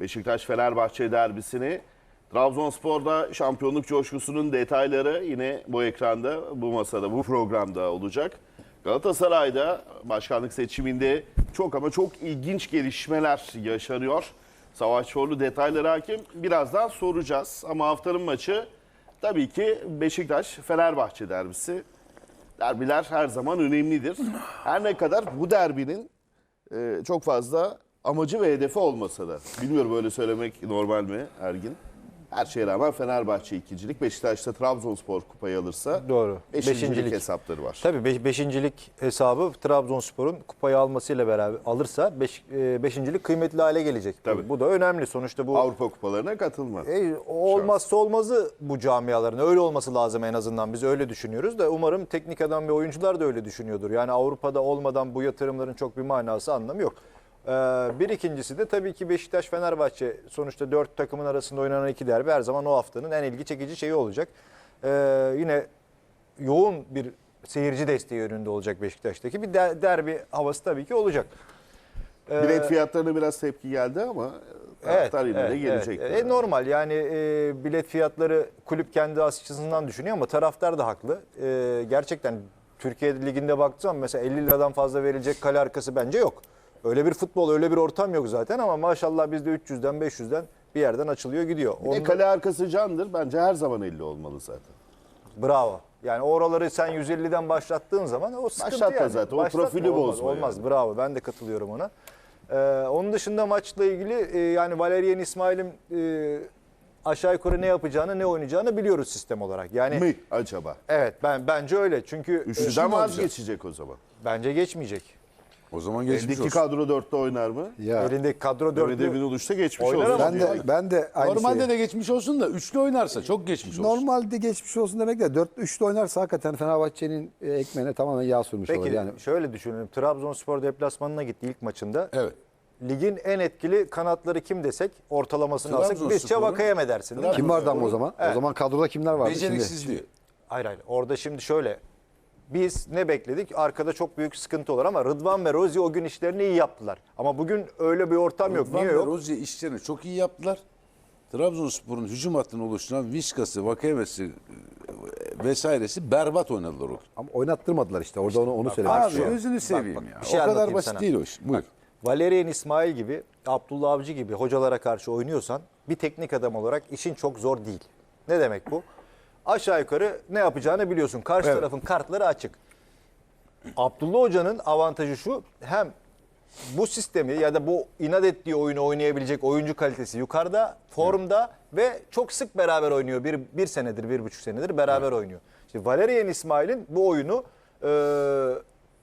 Beşiktaş-Fenerbahçe derbisini. Trabzonspor'da şampiyonluk coşkusunun detayları yine bu ekranda, bu masada, bu programda olacak. Galatasaray'da başkanlık seçiminde çok ama çok ilginç gelişmeler yaşanıyor. Savaş Çorlu detayları hakim. Birazdan soracağız ama haftanın maçı tabii ki Beşiktaş-Fenerbahçe derbisi. Derbiler her zaman önemlidir. Her ne kadar bu derbinin e, çok fazla amacı ve hedefi olmasa da. Bilmiyorum böyle söylemek normal mi Ergin? Her şeye rağmen Fenerbahçe ikincilik, Beşiktaş'ta Trabzonspor kupayı alırsa Doğru. beşincilik, Beşincilik. hesapları var. Tabii beş- beşincilik hesabı Trabzonspor'un kupayı almasıyla beraber alırsa beş, e, beşincilik kıymetli hale gelecek. Tabii. Bu da önemli. Sonuçta bu Avrupa kupalarına katılma. E, olmazsa olmazı bu camiaların. Öyle olması lazım en azından. Biz öyle düşünüyoruz da umarım teknik adam ve oyuncular da öyle düşünüyordur. Yani Avrupa'da olmadan bu yatırımların çok bir manası anlamı yok. Ee, bir ikincisi de tabii ki Beşiktaş-Fenerbahçe sonuçta dört takımın arasında oynanan iki derbi her zaman o haftanın en ilgi çekici şeyi olacak. Ee, yine yoğun bir seyirci desteği önünde olacak Beşiktaş'taki bir der- derbi havası tabii ki olacak. Ee, Bilet fiyatlarına biraz tepki geldi ama taraftar yine de gelecek. evet. E, normal yani e, bilet fiyatları kulüp kendi açısından düşünüyor ama taraftar da haklı. E, gerçekten Türkiye Ligi'nde baktığım mesela 50 liradan fazla verilecek kale arkası bence yok. Öyle bir futbol, öyle bir ortam yok zaten ama maşallah bizde 300'den 500'den bir yerden açılıyor gidiyor. Bir de kale arkası candır. Bence her zaman 50 olmalı zaten. Bravo. Yani oraları sen 150'den başlattığın zaman o sıkıntı Başlatma yani. zaten, o profili olmaz, bozma Olmaz. Bravo. Ben de katılıyorum ona. Ee, onun dışında maçla ilgili e, yani Valerian İsmail'in e, aşağı yukarı ne yapacağını, ne oynayacağını biliyoruz sistem olarak. Yani Mi acaba? evet ben bence öyle. Çünkü e, Üçlüden mi vazgeçecek o zaman. bence geçmeyecek. O zaman geçmiş Eldeki olsun. kadro dörtte oynar mı? Ya Elindeki kadro Mehmet dördü. Emin Uluş'ta geçmiş Oynar olsun. ama ben de ben de aynı Normalde şeyi- de geçmiş olsun da üçlü oynarsa çok geçmiş olsun. Normalde geçmiş olsun demek de 4 3'lü oynarsa hakikaten Fenerbahçe'nin e, ekmeğine tamamen yağ sürmüş olur Peki yani. şöyle düşünelim. Trabzonspor deplasmanına gitti ilk maçında. Evet. Ligin en etkili kanatları kim desek ortalamasını alsak biz Trabzonspor'un- Çabakaya mı dersin? değil mi? Kim vardı ama o zaman? Evet. O zaman kadroda kimler vardı? Beceriksizliği. Hayır hayır. Orada şimdi şöyle. Biz ne bekledik? Arkada çok büyük sıkıntı olur ama Rıdvan ve Rozi o gün işlerini iyi yaptılar. Ama bugün öyle bir ortam yok. Rıdvan Niye ve yok? Rozier işlerini çok iyi yaptılar. Trabzonspor'un hücum hattını oluşturan Vişkası, Vakayemesi e, vesairesi berbat oynadılar o ama oynattırmadılar işte. Orada onu onu söylemek Abi istiyorum. gözünü seveyim bak, ya. bir şey o kadar anlatayım basit sana. değil o iş. Buyur. Valerian İsmail gibi, Abdullah Avcı gibi hocalara karşı oynuyorsan bir teknik adam olarak işin çok zor değil. Ne demek bu? Aşağı yukarı ne yapacağını biliyorsun. Karşı Evet. tarafın kartları açık. Abdullah Hoca'nın avantajı şu. Hem bu sistemi ya da bu inat ettiği oyunu oynayabilecek oyuncu kalitesi yukarıda, formda ve çok sık beraber oynuyor. Bir, bir senedir, bir buçuk senedir beraber oynuyor. İşte Valerian İsmail'in bu oyunu e,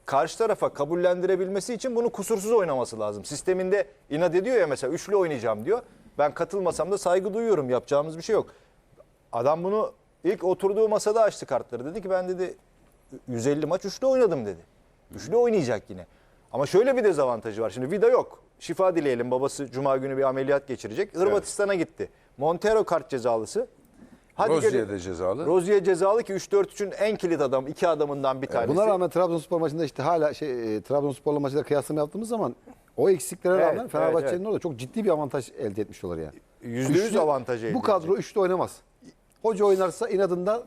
karşı tarafa kabullendirebilmesi için bunu kusursuz oynaması lazım. Sisteminde inat ediyor ya mesela üçlü oynayacağım diyor. Ben katılmasam da saygı duyuyorum. Yapacağımız bir şey yok. Adam bunu ilk oturduğu masada açtı kartları. Dedi ki ben dedi 150 maç üçlü oynadım dedi. Üçlü oynayacak yine. Ama şöyle bir dezavantajı var. Şimdi Vida yok. Şifa dileyelim. Babası Cuma günü bir ameliyat geçirecek. Hırvatistan'a gitti. Montero kart cezalısı. Rozier gelin- de cezalı. Rozier cezalı ki 3-4-3'ün en kilit adam, iki adamından bir tanesi. Buna rağmen Trabzonspor maçında işte hala şey e, Trabzonspor'la maçında kıyaslama yaptığımız zaman o eksiklere Evet, rağmen evet, Fenerbahçe'nin evet. orada çok ciddi bir avantaj elde etmiş olur yani. Yüzde yüz Üçlü- avantajı elde Bu kadro üçlü oynamaz. Hoca oynarsa inadında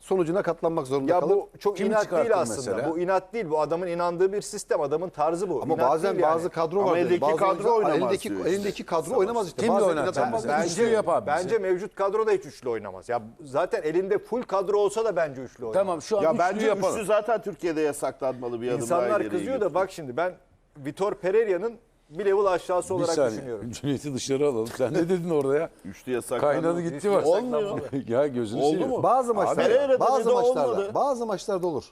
sonucuna katlanmak zorunda Ya kalır. bu çok Kimi inat değil aslında. mesela? Bu inat değil. Bu adamın inandığı bir sistem. Adamın tarzı bu. Ama İnat bazen değil yani. bazı kadro var. eldeki bazı kadro oynamaz Elindeki, işte. elindeki kadro oynamaz işte. Kimle mesela? Bence, Üçlü yap abi bize. bence mevcut kadro da hiç üçlü oynamaz. Ya zaten elinde full kadro olsa da bence üçlü oynamaz. Tamam şu an Ya üçlü bence yapalım. üçlü zaten Türkiye'de yasaklanmalı bir adım daha İnsanlar kızıyor da bak şimdi ben Vitor Pereira'nın bir level aşağısı Bir olarak saniye. düşünüyorum. Cüneyt'i dışarı alalım. Sen ne dedin orada ya? Üçlü yasaklanmalı. Kaynadı gitti var. Olmuyor. ya gözünü Oldu seveyim. mu? Bazı maçlarda, bazı dedi, maçlarda, olmadı. bazı maçlarda olur.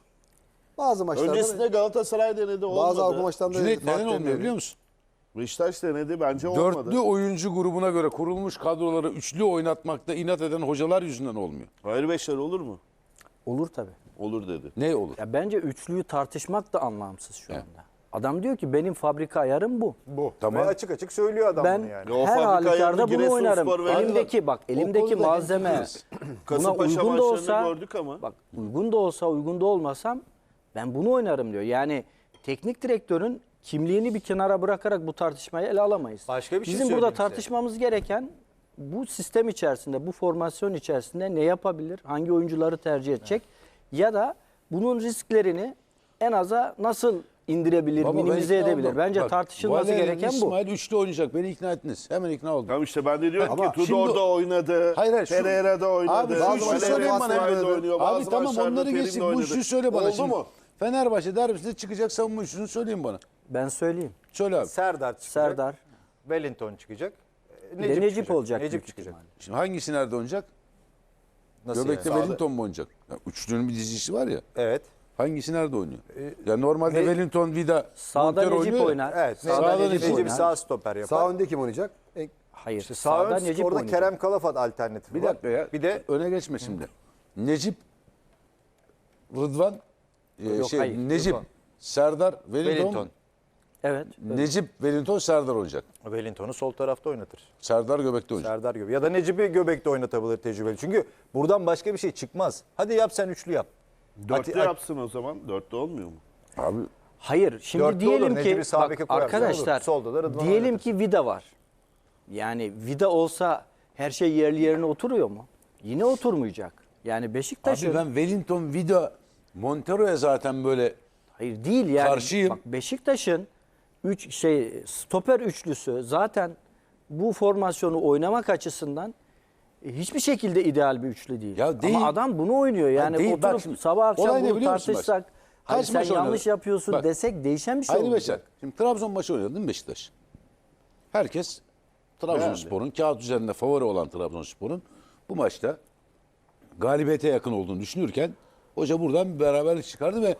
Bazı maçlarda Öncesinde Galatasaray denedi olmadı. bazı Avrupa maçlarında Cüneyt fark neden olmuyor deniyor. biliyor musun? Beşiktaş denedi bence olmadı. Dörtlü oyuncu grubuna göre kurulmuş kadroları üçlü oynatmakta inat eden hocalar yüzünden olmuyor. Hayır beşler olur mu? Olur tabii. Olur dedi. Ne olur? Ya bence üçlüyü tartışmak da anlamsız şu anda. Adam diyor ki benim fabrika ayarım bu. Bu. Tamam. Ve açık açık söylüyor adam Ben bunu yani. Ya o her fabrika ayarını halükarda bunu oynarım. verdi. Elimdeki bak elimdeki konuda malzeme hemfikiriz. buna Kasımpaşa uygun da maçlarını olsa gördük ama. bak uygun da olsa uygun da olmasam ben bunu oynarım diyor. Yani teknik direktörün kimliğini bir kenara bırakarak bu tartışmayı ele alamayız. Başka bir şey Bizim burada söyleyeyim size. tartışmamız gereken bu sistem içerisinde, bu formasyon içerisinde ne yapabilir, hangi oyuncuları tercih edecek ya da bunun risklerini en aza nasıl indirebilir, Baba ben minimize ikna edebilir. oldum. Bence Bak, tartışılması Valerian gereken bu. İsmail üçlü oynayacak. Beni ikna ettiniz. Hemen ikna oldum. Tamam işte ben de diyorum Ama ki Tudor şimdi- da oynadı. Hayır, hayır, şu- Pereira da oynadı. Abi, bazı söyleyin bana. İsmail de oynuyor. Bazı Abi tamam maçlarda onları Terim de. Bu oynadı. şu söyle bana Oldu şimdi. mu? Fenerbahçe derbisinde çıkacak savunma üçlüsünü söyleyin bana. Ben söyleyeyim. Söyle abi. Serdar çıkacak. Serdar, Wellington çıkacak. Bir de Necip çıkacak. olacak Necip büyük çıkacak. ihtimalle. Şimdi hangisi nerede oynayacak? Nasıl Göbekte yani? Wellington mu oynayacak? Ya, üçlünün bir dizisi var ya. Evet. Hangisi nerede oynuyor? ya normalde Ne- Wellington, Vida, Sağda Necip oynuyor ya. oynar. Evet. Sağda Sağda Necip Necip, oynar. sağ stoper yapar. Sağ önde kim oynayacak? E, Hayır. İşte sağ sağda ön Necip orada oynayacak. Kerem Kalafat alternatifi Bir var. dakika ya. Bir de öne geçme şimdi. Necip, Rıdvan, e, Yok, şey, hayır, Necip, Rıdvan. Serdar, Wellington, Wellington. Evet. Necip, Wellington, Serdar oynayacak. Wellington'u sol tarafta oynatır. Serdar Göbek'te oynayacak. Serdar Göbek. Ya da Necip'i Göbek'te oynatabilir tecrübeli. Çünkü buradan başka bir şey çıkmaz. Hadi yap sen üçlü yap. Dörtte Ati- yapsın o zaman. Dörtte olmuyor mu? Abi Hayır. Şimdi Dörtte diyelim olur, ki bak, arkadaşlar olur. Solda da Rıdvan diyelim oynatır. ki vida var. Yani vida olsa her şey yerli yerine oturuyor mu? Yine oturmayacak. Yani Beşiktaş'ın Abi ben Wellington, Vida, Montero'ya zaten böyle hayır değil yani. Karşıyım. Bak Beşiktaş'ın 3 şey stoper üçlüsü zaten bu formasyonu oynamak açısından e, hiçbir şekilde ideal bir üçlü değil. Ya değil. Ama adam bunu oynuyor. Yani değil, bak oturup şimdi, sabah akşam olay ne bunu biliyor musun bak? tartışsak Kaç sen maç yanlış oynadı? yapıyorsun Bak, desek değişen bir şey Hayri olmayacak. Beşer. Şimdi Trabzon maçı oynadı değil mi Beşiktaş? Herkes Trabzonspor'un kağıt üzerinde favori olan Trabzonspor'un bu maçta galibiyete yakın olduğunu düşünürken hoca buradan bir beraberlik çıkardı ve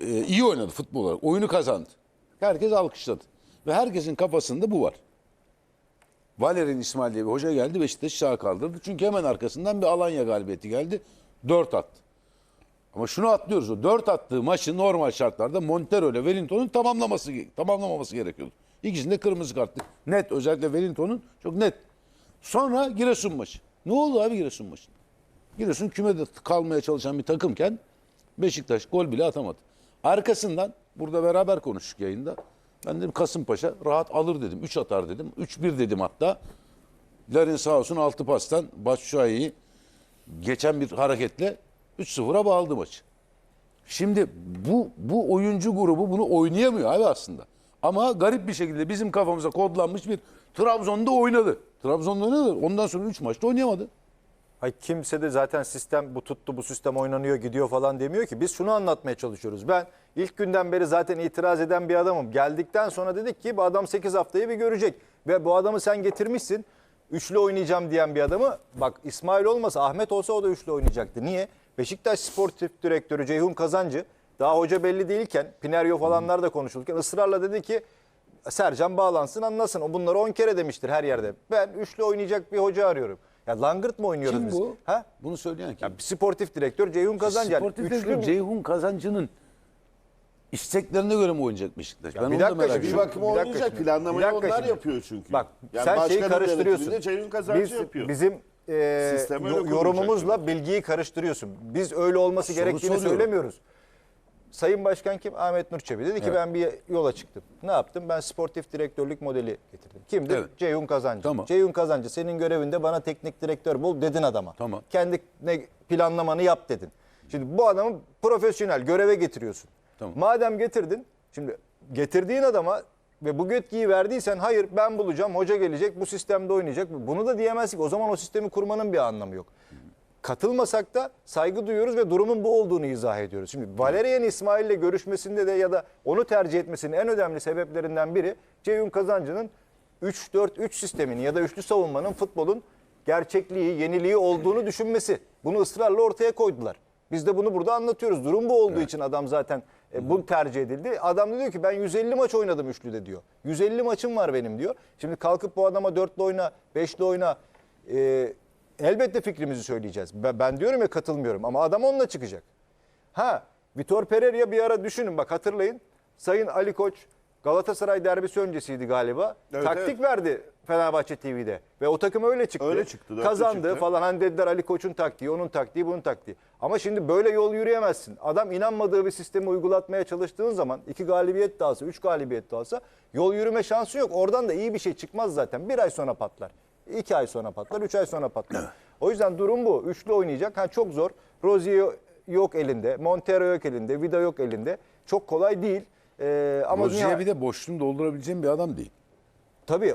e, iyi oynadı futbol olarak. Oyunu kazandı. Herkes alkışladı. Ve herkesin kafasında bu var. Valerian İsmail diye bir hoca geldi Beşiktaş'ı sağ kaldırdı. Çünkü hemen arkasından bir Alanya galibiyeti geldi. 4 attı. Ama şunu atlıyoruz. O 4 attığı maçı normal şartlarda Montero ile Wellington'un tamamlaması tamamlamaması gerekiyordu. İkisinde kırmızı kartlı. Net özellikle Wellington'un çok net. Sonra Giresun maçı. Ne oldu abi Giresun maçı? Giresun kümede kalmaya çalışan bir takımken Beşiktaş gol bile atamadı. Arkasından burada beraber konuştuk yayında. Ben dedim Kasımpaşa rahat alır dedim. 3 atar dedim. 3-1 dedim hatta. Larin sağ olsun 6 pastan Başşuay'ı geçen bir hareketle 3-0'a bağladı maçı. Şimdi bu bu oyuncu grubu bunu oynayamıyor abi aslında. Ama garip bir şekilde bizim kafamıza kodlanmış bir Trabzon'da oynadı. Trabzon'da oynadı. Ondan sonra 3 maçta oynayamadı. Hay kimse de zaten sistem bu tuttu bu sistem oynanıyor gidiyor falan demiyor ki. Biz şunu anlatmaya çalışıyoruz. Ben ilk günden beri zaten itiraz eden bir adamım. Geldikten sonra dedik ki bu adam 8 haftayı bir görecek. Ve bu adamı sen getirmişsin. Üçlü oynayacağım diyen bir adamı bak İsmail olmasa Ahmet olsa o da üçlü oynayacaktı. Niye? Beşiktaş Sportif Direktörü Ceyhun Kazancı daha hoca belli değilken Pineryo falanlar da konuşulurken ısrarla dedi ki Sercan bağlansın anlasın. O bunları 10 kere demiştir her yerde. Ben üçlü oynayacak bir hoca arıyorum. Ya langırt mı oynuyoruz Kim biz? bu? Ha? Bunu söyleyen kim? Ya sportif direktör Ceyhun Kazancı. Sportif direktör? Ceyhun Kazancı'nın isteklerine göre mi oynayacak Beşiktaş? Ya ben bir onu da dakika merak şimdi, Bir ediyorum. bakıma Bir dakika oynayacak. şimdi. Planlamayı dakika onlar şimdi. yapıyor çünkü. Bak Yani sen şeyi karıştırıyorsun. Ceyhun Kazancı Biz, yapıyor. bizim e, yorumumuzla bilgiyi karıştırıyorsun. Biz öyle olması Soru gerektiğini soruyorum. söylemiyoruz. Sayın Başkan kim? Ahmet Nur Çebi. Dedi ki Evet. ben bir yola çıktım. Ne yaptım? Ben sportif direktörlük modeli getirdim. Kimdi? Evet. Ceyhun Kazancı. Tamam. Ceyhun Kazancı senin görevinde bana teknik direktör bul dedin adama. Tamam. Kendi ne planlamanı yap dedin. Şimdi bu adamı profesyonel göreve getiriyorsun. Tamam. Madem getirdin, şimdi getirdiğin adama ve bu yetkiyi verdiysen hayır ben bulacağım, hoca gelecek, bu sistemde oynayacak. Bunu da diyemezsin. O zaman o sistemi kurmanın bir anlamı yok. Katılmasak da saygı duyuyoruz ve durumun bu olduğunu izah ediyoruz. Şimdi Valerian İsmail ile görüşmesinde de ya da onu tercih etmesinin en önemli sebeplerinden biri Ceyhun Kazancı'nın 3-4-3 sistemini ya da üçlü savunmanın futbolun gerçekliği, yeniliği olduğunu düşünmesi. Bunu ısrarla ortaya koydular. Biz de bunu burada anlatıyoruz. Durum bu olduğu için adam zaten e, bu tercih edildi. Adam da diyor ki ben 150 maç oynadım üçlüde diyor. 150 maçım var benim diyor. Şimdi kalkıp bu adama dörtlü oyna, beşli oyna e, elbette fikrimizi söyleyeceğiz. Ben, ben diyorum ya katılmıyorum ama adam onunla çıkacak. Ha Vitor Pereira bir ara düşünün bak hatırlayın. Sayın Ali Koç Galatasaray derbisi öncesiydi galiba. Evet, Taktik evet. verdi Fenerbahçe TV'de. Ve o takım öyle çıktı. Öyle çıktı, Kazandı çıktı. falan. Hani dediler Ali Koç'un taktiği, onun taktiği, bunun taktiği. Ama şimdi böyle yol yürüyemezsin. Adam inanmadığı bir sistemi uygulatmaya çalıştığın zaman iki galibiyet de alsa, üç galibiyet de alsa yol yürüme şansı yok. Oradan da iyi bir şey çıkmaz zaten. Bir ay sonra patlar. İki ay sonra patlar, üç ay sonra patlar. O yüzden durum bu. Üçlü oynayacak. Ha, çok zor. Rozier yok elinde, Montero yok elinde, Vida yok elinde. Çok kolay değil. Ee, ama Rozier dünya- bir de boşluğunu doldurabileceğim bir adam değil. Tabii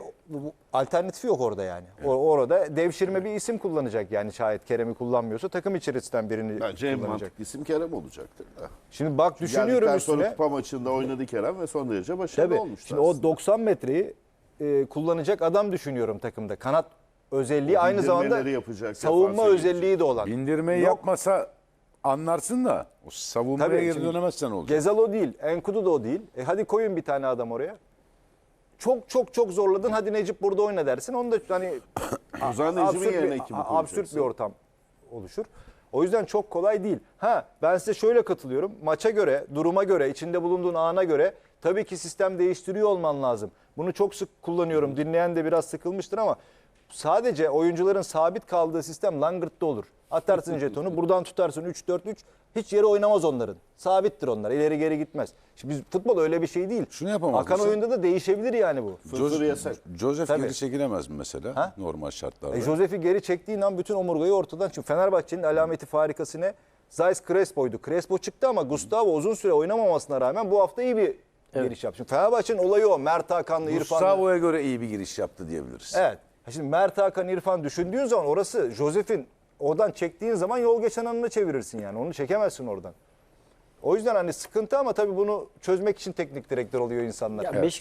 alternatifi yok orada yani. O- orada devşirme bir isim kullanacak yani şayet Kerem'i kullanmıyorsa takım içerisinden birini Bence en kullanacak. mantıklı isim Kerem olacaktır. da. Şimdi bak düşünüyorum Geldikten üstüne. sonra kupa maçında oynadı Kerem ve son derece başarılı Tabii. olmuştu. Şimdi o 90 metreyi e, kullanacak adam düşünüyorum takımda. Kanat özelliği aynı zamanda yapacak, savunma özelliği de olan. Bindirmeyi Yok. yapmasa anlarsın da o savunmaya Tabii, geri şimdi dönemezsen olacak. Gezal o değil, Enkudu da o değil. E hadi koyun bir tane adam oraya. Çok çok çok zorladın. Hadi Necip burada oyna dersin. Onu da hani O zaman Necip'in absürt yerine bir, kimi a- absürt koyacaksın? bir ortam oluşur. O yüzden çok kolay değil. Ha ben size şöyle katılıyorum. Maça göre, duruma göre, içinde bulunduğun ana göre tabii ki sistem değiştiriyor olman lazım. Bunu çok sık kullanıyorum. Dinleyen de biraz sıkılmıştır ama sadece oyuncuların sabit kaldığı sistem langırtta olur. Atarsın jetonu, buradan tutarsın 3-4-3. Hiç yere oynamaz onların. Sabittir onlar. İleri geri gitmez. Şimdi biz futbol öyle bir şey değil. Şunu yapamaz Akan mısın? oyunda da değişebilir yani bu. Fırfır yasak. Joseph Tabii. geri çekilemez mi mesela Ha? normal şartlarda? E, Josef'i geri çektiğin an bütün omurgayı ortadan çıkıyor. Fenerbahçe'nin alameti farikası ne? Zayis Crespo'ydu. Crespo çıktı ama Gustavo uzun süre oynamamasına rağmen bu hafta iyi bir giriş yaptı. Şimdi Fenerbahçe'nin olayı o. Mert Hakan'la İrfan'la. Gustavo'ya göre iyi bir giriş yaptı diyebiliriz. Evet. Şimdi Mert Hakan, İrfan düşündüğün zaman orası Josef'in oradan çektiğin zaman yol geçen anına çevirirsin yani. Onu çekemezsin oradan. O yüzden hani sıkıntı ama tabii bunu çözmek için teknik direktör oluyor insanlar. Ya Beşiktaş